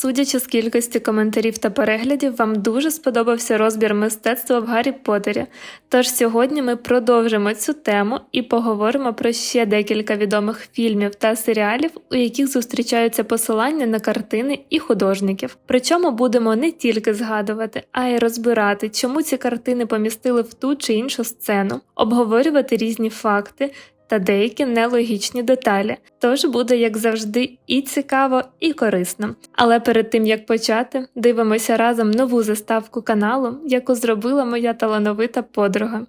Судячи з кількості коментарів та переглядів, вам дуже сподобався розбір мистецтва в Гаррі Поттері. Тож сьогодні ми продовжимо цю тему і поговоримо про ще декілька відомих фільмів та серіалів, у яких зустрічаються посилання на картини і художників. Причому будемо не тільки згадувати, а й розбирати, чому ці картини помістили в ту чи іншу сцену, обговорювати різні факти та деякі нелогічні деталі. Тож буде, як завжди, і цікаво, і корисно. Але перед тим як почати, дивимося разом нову заставку каналу, яку зробила моя талановита подруга.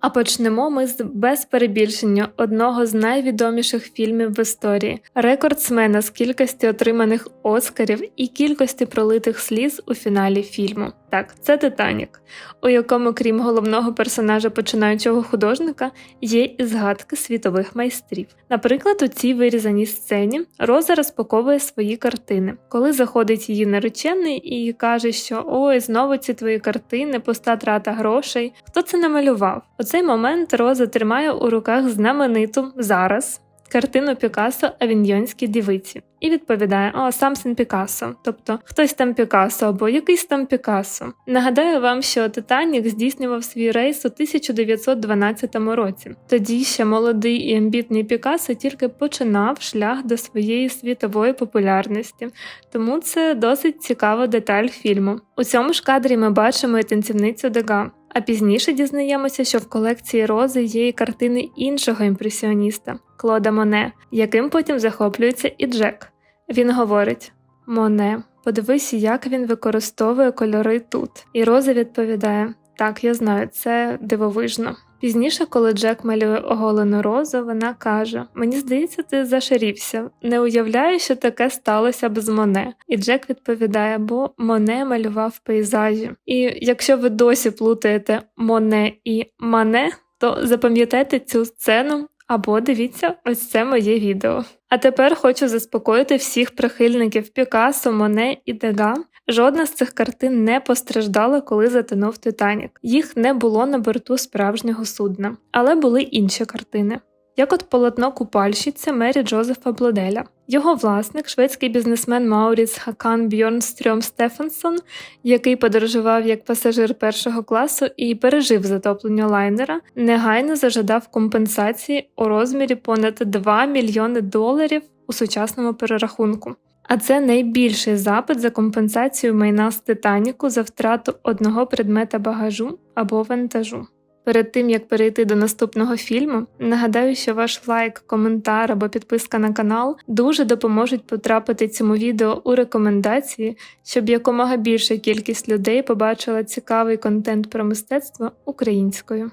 А почнемо ми з без перебільшення одного з найвідоміших фільмів в історії рекордсмена з кількості отриманих оскарів і кількості пролитих сліз у фіналі фільму. Так, це Титанік, у якому, крім головного персонажа починаючого художника, є і згадки світових майстрів. Наприклад, у цій вирізаній сцені Роза розпаковує свої картини, коли заходить її наречений і каже, що ой, знову ці твої картини, пуста трата грошей. Хто це намалював? Цей момент Роза тримає у руках знамениту зараз. Картину Пікассо Авіньйонській дівиці і відповідає: О, Самсон Пікассо, тобто хтось там Пікассо або якийсь там Пікассо. Нагадаю вам, що Титанік здійснював свій рейс у 1912 році. Тоді ще молодий і амбітний Пікассо тільки починав шлях до своєї світової популярності, тому це досить цікава деталь фільму. У цьому ж кадрі ми бачимо і танцівницю Дега. А пізніше дізнаємося, що в колекції рози є і картини іншого імпресіоніста Клода Моне, яким потім захоплюється і Джек. Він говорить: Моне, подивись, як він використовує кольори тут. І Роза відповідає: Так, я знаю, це дивовижно. Пізніше, коли Джек малює оголену розу, вона каже: Мені здається, ти зашарівся. Не уявляю, що таке сталося б Моне. І Джек відповідає, бо Моне малював пейзажі. І якщо ви досі плутаєте Моне і Мане, то запам'ятайте цю сцену. Або дивіться ось це моє відео. А тепер хочу заспокоїти всіх прихильників Пікассо, Моне і Дега. Жодна з цих картин не постраждала, коли затонув Титанік. Їх не було на борту справжнього судна, але були інші картини. Як от полотно купальщиця Мері Джозефа Блоделя. Його власник, шведський бізнесмен Мауріц Хакан Бьорнстрьом Стефансон, який подорожував як пасажир першого класу і пережив затоплення лайнера, негайно зажадав компенсації у розмірі понад 2 мільйони доларів у сучасному перерахунку. А це найбільший запит за компенсацію майна з Титаніку за втрату одного предмета багажу або вантажу. Перед тим як перейти до наступного фільму, нагадаю, що ваш лайк, коментар або підписка на канал дуже допоможуть потрапити цьому відео у рекомендації, щоб якомога більша кількість людей побачила цікавий контент про мистецтво українською.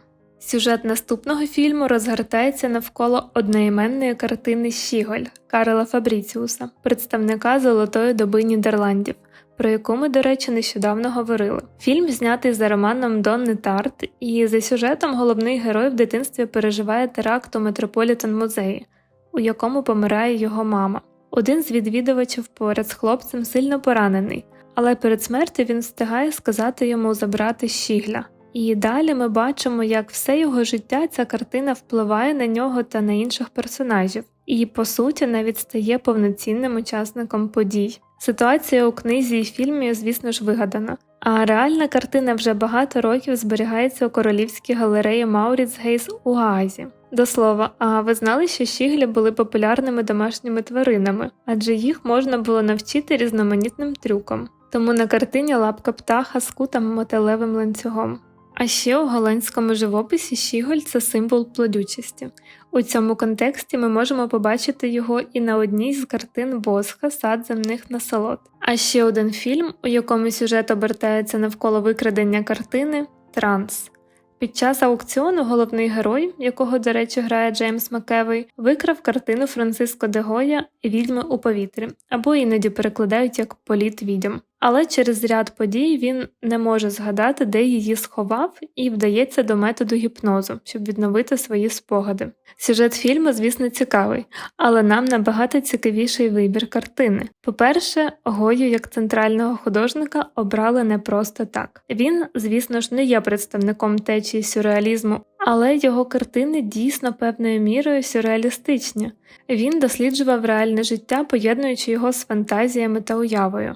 Сюжет наступного фільму розгортається навколо одноіменної картини Щіголь Карела Фабріціуса, представника золотої доби Нідерландів, про яку ми, до речі, нещодавно говорили. Фільм знятий за романом Донни Тарт, і за сюжетом головний герой в дитинстві переживає теракт у Метрополітен музеї, у якому помирає його мама. Один з відвідувачів поряд з хлопцем сильно поранений, але перед смертю він встигає сказати йому забрати щігля. І далі ми бачимо, як все його життя ця картина впливає на нього та на інших персонажів, і, по суті, навіть стає повноцінним учасником подій. Ситуація у книзі і фільмі, звісно ж, вигадана, а реальна картина вже багато років зберігається у королівській галереї Мауріцгейс у Гаазі. До слова, а ви знали, що щіглі були популярними домашніми тваринами, адже їх можна було навчити різноманітним трюкам. Тому на картині лапка птаха з кутом мотилевим ланцюгом. А ще у голландському живописі щіголь це символ плодючості. У цьому контексті ми можемо побачити його і на одній з картин Босха Сад земних насолод. А ще один фільм, у якому сюжет обертається навколо викрадення картини Транс. Під час аукціону головний герой, якого, до речі, грає Джеймс Макевий, викрав картину Франциско де Гоя Відьми у повітрі або іноді перекладають як Політ відьм. Але через ряд подій він не може згадати, де її сховав, і вдається до методу гіпнозу, щоб відновити свої спогади. Сюжет фільму, звісно, цікавий, але нам набагато цікавіший вибір картини. По-перше, Гою як центрального художника обрали не просто так. Він, звісно ж, не є представником течії сюрреалізму, але його картини дійсно певною мірою сюрреалістичні. Він досліджував реальне життя, поєднуючи його з фантазіями та уявою.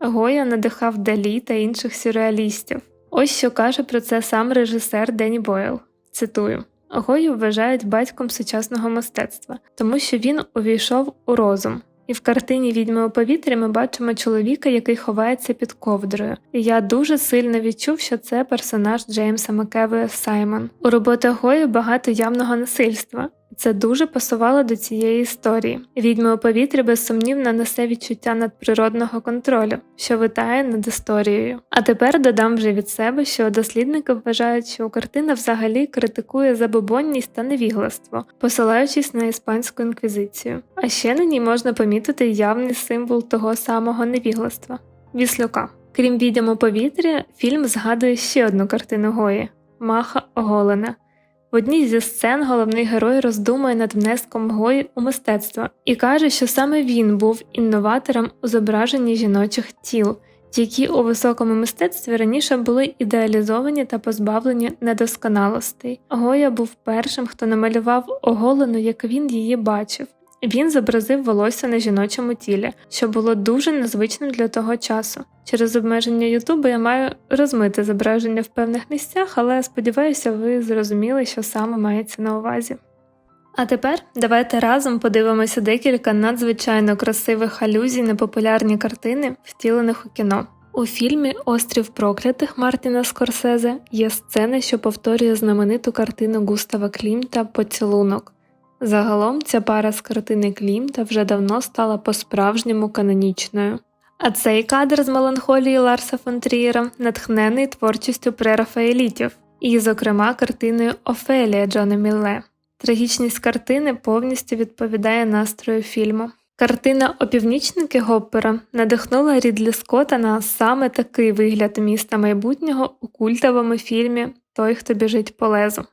Гоя надихав Далі та інших сюрреалістів. Ось що каже про це сам режисер Денні Бойл. Цитую. Гою вважають батьком сучасного мистецтва, тому що він увійшов у розум. І в картині Відьми у повітрі ми бачимо чоловіка, який ховається під ковдрою. І я дуже сильно відчув, що це персонаж Джеймса Макевея Саймон. У роботах Гої багато явного насильства. Це дуже пасувало до цієї історії. Відьми у повітрі безсумнівно несе відчуття надприродного контролю, що витає над історією. А тепер додам вже від себе, що дослідники вважають, що картина взагалі критикує забобонність та невігластво, посилаючись на іспанську інквізицію. А ще на ній можна помітити явний символ того самого невігластва віслюка. Крім відьм у повітрі, фільм згадує ще одну картину Гої Маха оголена. В одній зі сцен головний герой роздумує над внеском Гої у мистецтво і каже, що саме він був інноватором у зображенні жіночих тіл, які у високому мистецтві раніше були ідеалізовані та позбавлені недосконалостей. Гоя був першим, хто намалював оголену, як він її бачив. Він зобразив волосся на жіночому тілі, що було дуже незвичним для того часу. Через обмеження Ютубу я маю розмити зображення в певних місцях, але сподіваюся, ви зрозуміли, що саме мається на увазі. А тепер давайте разом подивимося декілька надзвичайно красивих алюзій на популярні картини, втілених у кіно. У фільмі Острів проклятих Мартіна Скорсезе є сцена, що повторює знамениту картину Густава Клімта Поцілунок. Загалом ця пара з картини Клімта вже давно стала по-справжньому канонічною. А цей кадр з меланхолії Ларса фон Трієра натхнений творчістю прерафаелітів, і, зокрема, картиною Офелія Джона Мілле. Трагічність картини повністю відповідає настрою фільму. Картина Опівнічники Гоппера надихнула Рідлі Скотта на саме такий вигляд міста майбутнього у культовому фільмі Той, хто біжить по лезу.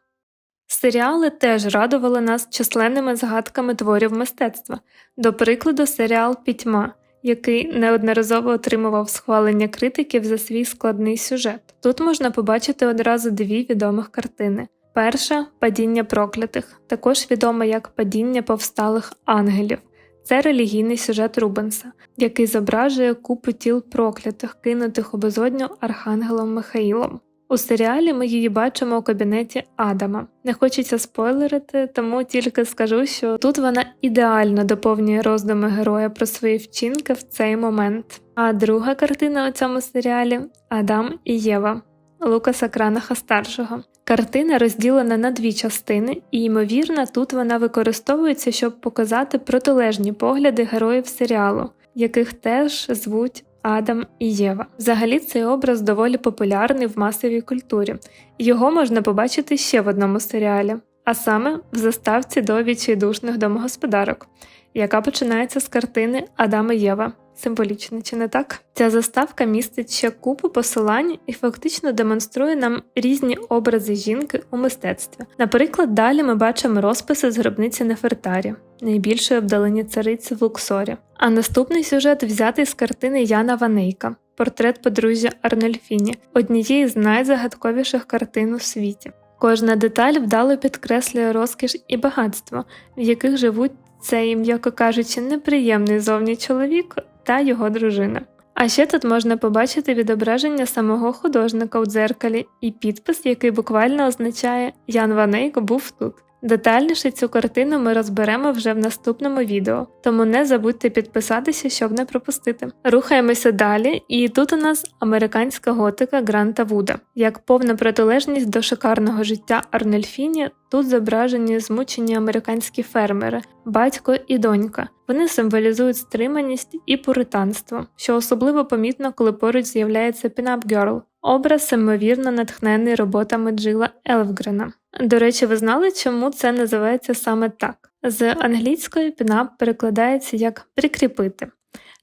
Серіали теж радували нас численними згадками творів мистецтва, до прикладу, серіал Пітьма, який неодноразово отримував схвалення критиків за свій складний сюжет. Тут можна побачити одразу дві відомих картини. Перша падіння проклятих, також відома як падіння повсталих ангелів. Це релігійний сюжет Рубенса, який зображує купу тіл проклятих, кинутих у безодню архангелом Михаїлом. У серіалі ми її бачимо у кабінеті Адама. Не хочеться спойлерити, тому тільки скажу, що тут вона ідеально доповнює роздуми героя про свої вчинки в цей момент. А друга картина у цьому серіалі Адам і Єва Лукаса Кранаха старшого. Картина розділена на дві частини, і, ймовірно, тут вона використовується, щоб показати протилежні погляди героїв серіалу, яких теж звуть Адам і Єва. Взагалі цей образ доволі популярний в масовій культурі, його можна побачити ще в одному серіалі, а саме в заставці до відчайдушних домогосподарок, яка починається з картини Адам і Єва. Символічно, чи не так? Ця заставка містить ще купу посилань і фактично демонструє нам різні образи жінки у мистецтві. Наприклад, далі ми бачимо розписи з гробниці Нефертарі, найбільшої обдалені цариці в Луксорі. А наступний сюжет взятий з картини Яна Ванейка, портрет подружжя Арнольфіні, однієї з найзагадковіших картин у світі. Кожна деталь вдало підкреслює розкіш і багатство, в яких живуть цей, м'яко кажучи, неприємний зовні чоловік та його дружина. А ще тут можна побачити відображення самого художника у дзеркалі і підпис, який буквально означає Ян Ванейко був тут. Детальніше цю картину ми розберемо вже в наступному відео, тому не забудьте підписатися, щоб не пропустити. Рухаємося далі, і тут у нас американська готика Гранта Вуда. Як повна протилежність до шикарного життя Арнольфіні, тут зображені змучені американські фермери, батько і донька. Вони символізують стриманість і пуританство, що особливо помітно, коли поруч з'являється Пінап Герл, образ самовірно натхнений роботами Джила Елфгрена. До речі, ви знали, чому це називається саме так? З англійської пінап перекладається як прикріпити.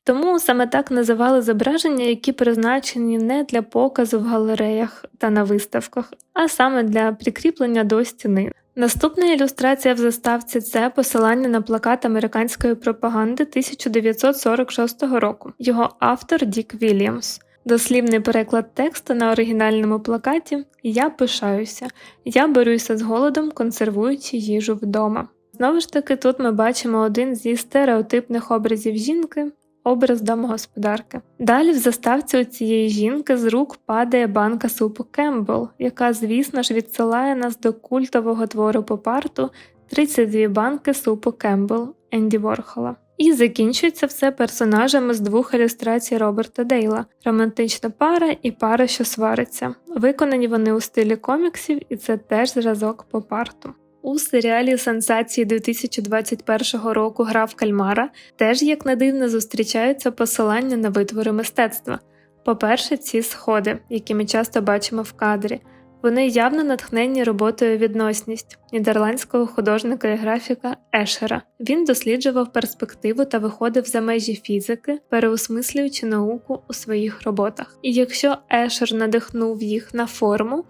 Тому саме так називали зображення, які призначені не для показу в галереях та на виставках, а саме для прикріплення до стіни. Наступна ілюстрація в заставці це посилання на плакат американської пропаганди 1946 року. Його автор Дік Вільямс. Дослівний переклад тексту на оригінальному плакаті Я пишаюся, я борюся з голодом, консервуючи їжу вдома. Знову ж таки, тут ми бачимо один зі стереотипних образів жінки, образ домогосподарки. Далі в заставці у цієї жінки з рук падає банка супу Кембл, яка, звісно ж, відсилає нас до культового твору попарту 32 банки супу Кембл Енді Ворхола. І закінчується все персонажами з двох ілюстрацій Роберта Дейла: романтична пара і пара, що свариться. Виконані вони у стилі коміксів, і це теж зразок попарту. У серіалі Сенсації 2021 року Гра Кальмара теж як не дивно зустрічаються посилання на витвори мистецтва. По-перше, ці сходи, які ми часто бачимо в кадрі, вони явно натхнені роботою відносність нідерландського художника і графіка Ешера. Він досліджував перспективу та виходив за межі фізики, переосмислюючи науку у своїх роботах. І якщо Ешер надихнув їх на форму,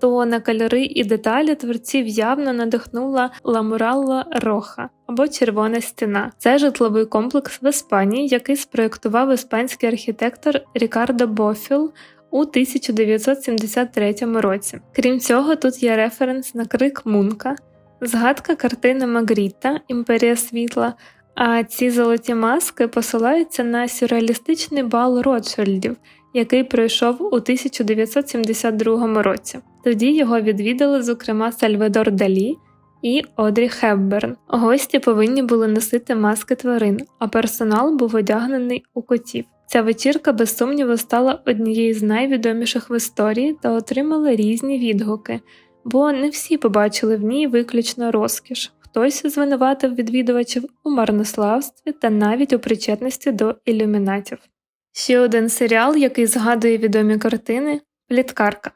то на кольори і деталі творців явно надихнула Ламуралла Роха або Червона стіна. Це житловий комплекс в Іспанії, який спроєктував іспанський архітектор Рікардо Бофіл у 1973 році. Крім цього, тут є референс на крик Мунка, згадка картини Магріта Імперія світла. А ці золоті маски посилаються на сюрреалістичний бал Ротшильдів, який пройшов у 1972 році. Тоді його відвідали, зокрема, Сальвадор Далі і Одрі Хепберн. Гості повинні були носити маски тварин, а персонал був одягнений у котів. Ця вечірка, без сумніву, стала однією з найвідоміших в історії та отримала різні відгуки, бо не всі побачили в ній виключно розкіш. Хтось звинуватив відвідувачів у марнославстві та навіть у причетності до ілюмінатів. Ще один серіал, який згадує відомі картини пліткарка.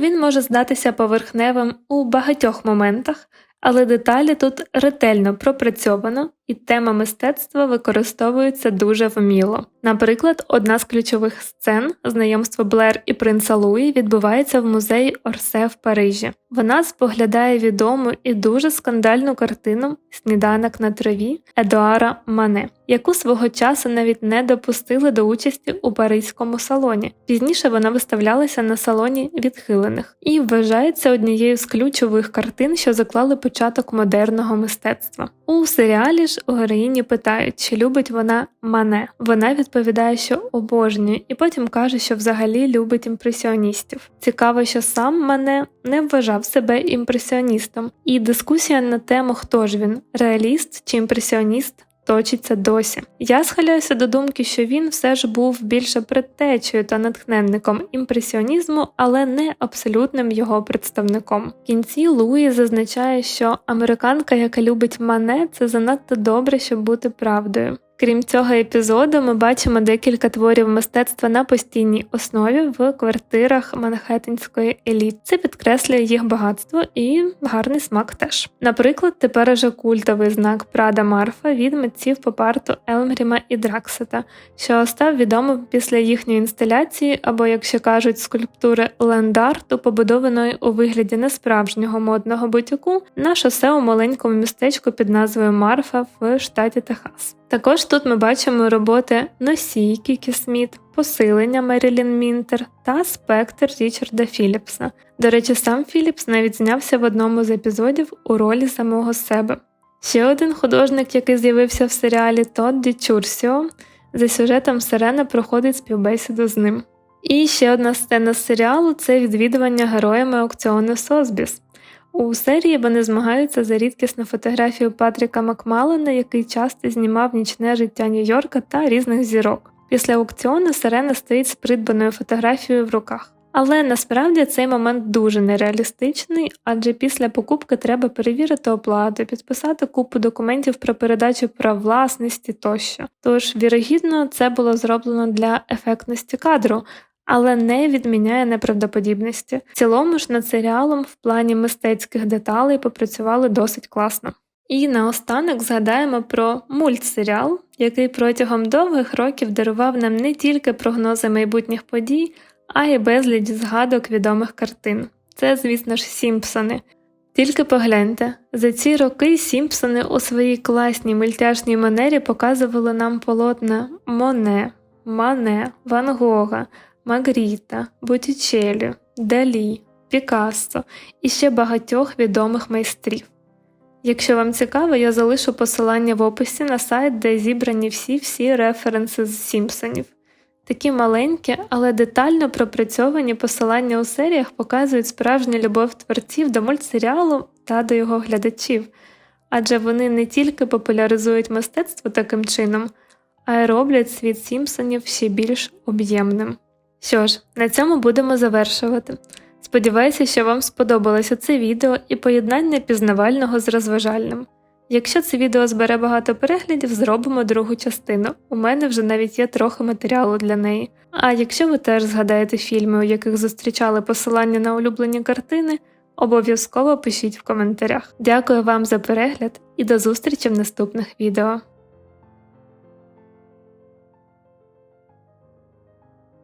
Він може здатися поверхневим у багатьох моментах, але деталі тут ретельно пропрацьовано і тема мистецтва використовується дуже вміло. Наприклад, одна з ключових сцен знайомство Блер і принца Луї відбувається в музеї Орсе в Парижі. Вона споглядає відому і дуже скандальну картину Сніданок на траві Едуара Мане, яку свого часу навіть не допустили до участі у паризькому салоні. Пізніше вона виставлялася на салоні відхилених і вважається однією з ключових картин, що заклали початок модерного мистецтва. У серіалі ж у героїні питають, чи любить вона мене. Вона відповідає, що обожнює, і потім каже, що взагалі любить імпресіоністів. Цікаво, що сам мене не вважав себе імпресіоністом, і дискусія на тему, хто ж він реаліст чи імпресіоніст. Точиться досі. Я схиляюся до думки, що він все ж був більше предтечею та натхненником імпресіонізму, але не абсолютним його представником. В кінці Луї зазначає, що американка, яка любить мане, це занадто добре, щоб бути правдою. Крім цього епізоду, ми бачимо декілька творів мистецтва на постійній основі в квартирах манхеттенської еліт. Це підкреслює їх багатство і гарний смак теж. Наприклад, тепер уже культовий знак Прада Марфа від митців попарту Елмгріма і Драксета, що став відомим після їхньої інсталяції, або, якщо кажуть, скульптури лендарту, побудованої у вигляді несправжнього модного бутіку на шосе у маленькому містечку під назвою Марфа в штаті Техас. Також тут ми бачимо роботи Носій Кікі Сміт, посилення Мерілін Мінтер та спектр Річарда Філіпса. До речі, сам Філіпс навіть знявся в одному з епізодів у ролі самого себе. Ще один художник, який з'явився в серіалі Тодді Чурсіо, за сюжетом Сирена проходить співбесіду з ним. І ще одна сцена з серіалу це відвідування героями аукціону Созбіс. У серії вони змагаються за рідкісну фотографію Патріка Макмалена, який часто знімав нічне життя Нью-Йорка та різних зірок. Після аукціону Сирена стоїть з придбаною фотографією в руках. Але насправді цей момент дуже нереалістичний, адже після покупки треба перевірити оплату, підписати купу документів про передачу прав власності тощо. Тож, вірогідно, це було зроблено для ефектності кадру, але не відміняє неправдоподібності. В цілому ж над серіалом в плані мистецьких деталей попрацювали досить класно. І наостанок згадаємо про мультсеріал, який протягом довгих років дарував нам не тільки прогнози майбутніх подій, а й безліч згадок відомих картин. Це, звісно ж, Сімпсони. Тільки погляньте, за ці роки Сімпсони у своїй класній мультяшній манері показували нам полотна Моне, Мане, Ван Гога, Магріта, Боттічелі, Далі, Пікассо і ще багатьох відомих майстрів. Якщо вам цікаво, я залишу посилання в описі на сайт, де зібрані всі-всі референси з Сімпсонів. Такі маленькі, але детально пропрацьовані посилання у серіях показують справжню любов творців до мультсеріалу та до його глядачів, адже вони не тільки популяризують мистецтво таким чином, а й роблять світ Сімпсонів ще більш об'ємним. Що ж, на цьому будемо завершувати. Сподіваюся, що вам сподобалося це відео і поєднання пізнавального з розважальним. Якщо це відео збере багато переглядів, зробимо другу частину. У мене вже навіть є трохи матеріалу для неї. А якщо ви теж згадаєте фільми, у яких зустрічали посилання на улюблені картини, обов'язково пишіть в коментарях. Дякую вам за перегляд і до зустрічі в наступних відео.